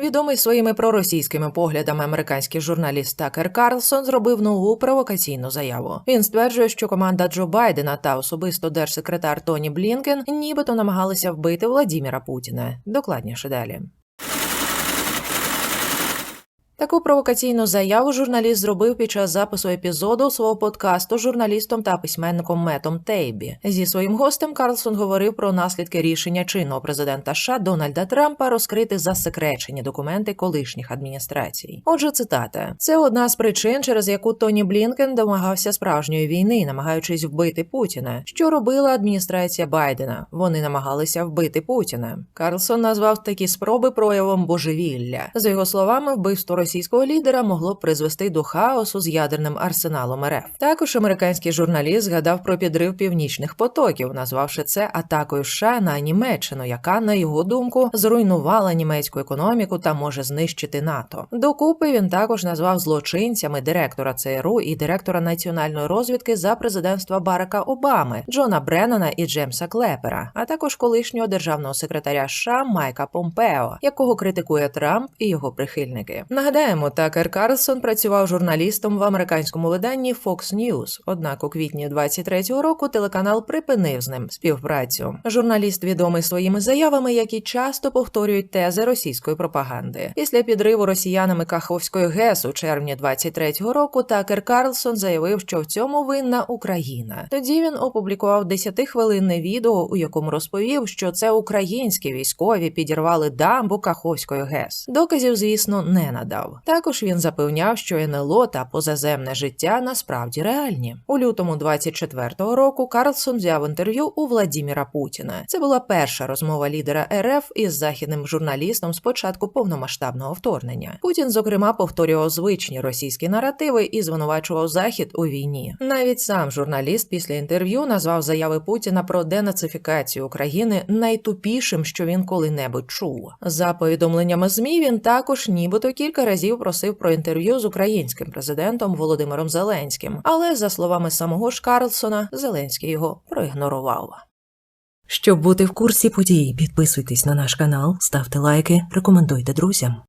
Відомий своїми проросійськими поглядами американський журналіст Такер Карлсон зробив нову провокаційну заяву. Він стверджує, що команда Джо Байдена та особисто держсекретар Тоні Блінкен нібито намагалися вбити Владіміра Путіна. Докладніше далі. Таку провокаційну заяву журналіст зробив під час запису епізоду свого подкасту з журналістом та письменником Метом Тейбі. Зі своїм гостем Карлсон говорив про наслідки рішення чинного президента США Дональда Трампа розкрити засекречені документи колишніх адміністрацій. Отже, цитата: це одна з причин, через яку Тоні Блінкен домагався справжньої війни, намагаючись вбити Путіна. Що робила адміністрація Байдена? Вони намагалися вбити Путіна. Карлсон назвав такі спроби проявом божевілля. За його словами, вбивство російського лідера могло призвести до хаосу з ядерним арсеналом РФ. Також американський журналіст згадав про підрив північних потоків, назвавши це атакою США на Німеччину, яка, на його думку, зруйнувала німецьку економіку та може знищити НАТО. Докупи він також назвав злочинцями директора ЦРУ і директора національної розвідки за президентства Барака Обами, Джона Бреннана і Джемса Клепера, а також колишнього державного секретаря США Майка Помпео, якого критикує Трамп і його прихильники. Нагадаємо, Такер Карлсон працював журналістом в американському виданні Fox News, однак у квітні 23-го року телеканал припинив з ним співпрацю. Журналіст відомий своїми заявами, які часто повторюють тези російської пропаганди. Після підриву росіянами Каховської ГЕС у червні 23-го року Такер Карлсон заявив, що в цьому винна Україна. Тоді він опублікував 10-хвилинне відео, у якому розповів, що це українські військові підірвали дамбу Каховської ГЕС. Доказів, звісно, не надав. Також він запевняв, що НЛО та позаземне життя насправді реальні. У лютому 24-го року Карлсон взяв інтерв'ю у Владіміра Путіна. Це була перша розмова лідера РФ із західним журналістом з початку повномасштабного вторгнення. Путін, зокрема, повторював звичні російські наративи і звинувачував Захід у війні. Навіть сам журналіст після інтерв'ю назвав заяви Путіна про денацифікацію України найтупішим, що він коли-небудь чув. За повідомленнями ЗМІ він також нібито кілька разів просив про інтерв'ю з українським президентом Володимиром Зеленським, але за словами самого ж Карлсона, Зеленський його проігнорував. Щоб бути в курсі подій, підписуйтесь на наш канал, ставте лайки, рекомендуйте друзям.